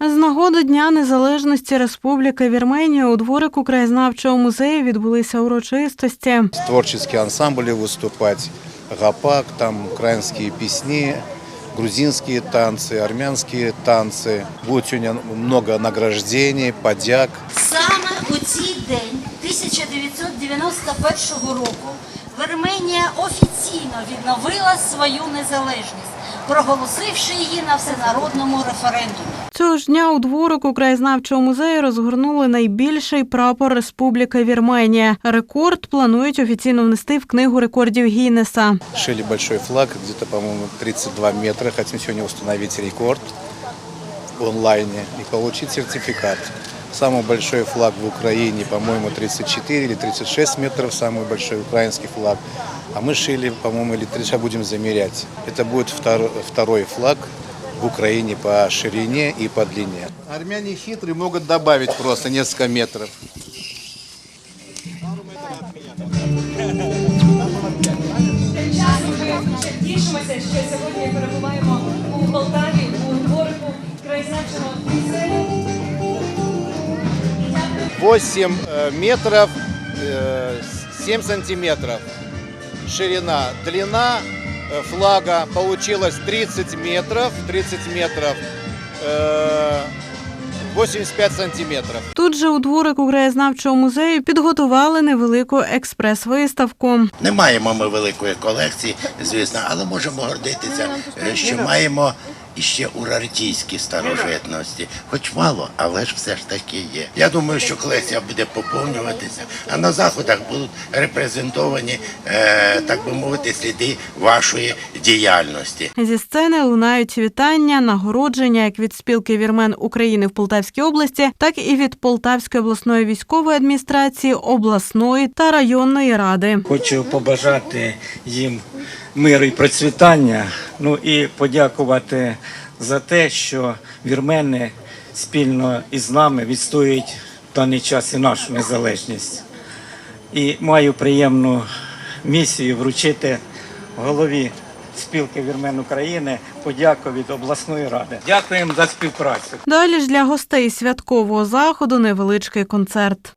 З нагоди Дня Незалежності Республіки Вірменія у дворику краєзнавчого музею відбулися урочистості. творческие ансамбли выступать, гапак, там украинские песни, грузинские танцы, армянские танцы. Будет сегодня много награждений, подяг. Саме у цей день 1991 року Вірменія офіційно відновила свою незалежність, проголосивши її на всенародному референдумі. Цього ж дня у дворику краєзнавчого музею розгорнули найбільший прапор Республіки Вірменія. Рекорд планують офіційно внести в книгу рекордів Гіннеса. Шили большой флаг, где-то, по-моему, 32 метра. Хотим сегодня установить рекорд в онлайне и получить сертификат. Самый большой флаг в Украине, по-моему, 34 или 36 метров, самый большой украинский флаг. А мы шили, по-моему, или 30, сейчас будем замерять. Это будет втор- второй флаг в Украине по ширине и по длине. Армяне хитрые могут добавить просто несколько метров. Ми тішимося, що сьогодні перебуваємо 8 э, метров э, 7 сантиметров ширина. Длина э, флага получилась 30 метров, 30 метров, э, 85 сантиметров. Тут же у дворику краєзнавчого музею підготували невелику експрес-виставку. Не маємо ми великої колекції, звісно, але можемо гордитися, е, що маємо іще урартійські старожитності. Хоч мало, але ж все ж таки є. Я думаю, що колекція буде поповнюватися, а на заходах будуть репрезентовані, е, так би мовити, сліди вашої діяльності. Зі сцени лунають вітання, нагородження як від спілки вірмен України в Полтавській області, так і від Полтавської обласної військової адміністрації, обласної та районної ради. Хочу побажати їм миру і процвітання. Ну і подякувати за те, що вірмени спільно із нами відстоюють в даний час і нашу незалежність. І маю приємну місію вручити голові спілки вірмен України подяку від обласної ради. Дякуємо за співпрацю. Далі ж для гостей святкового заходу невеличкий концерт.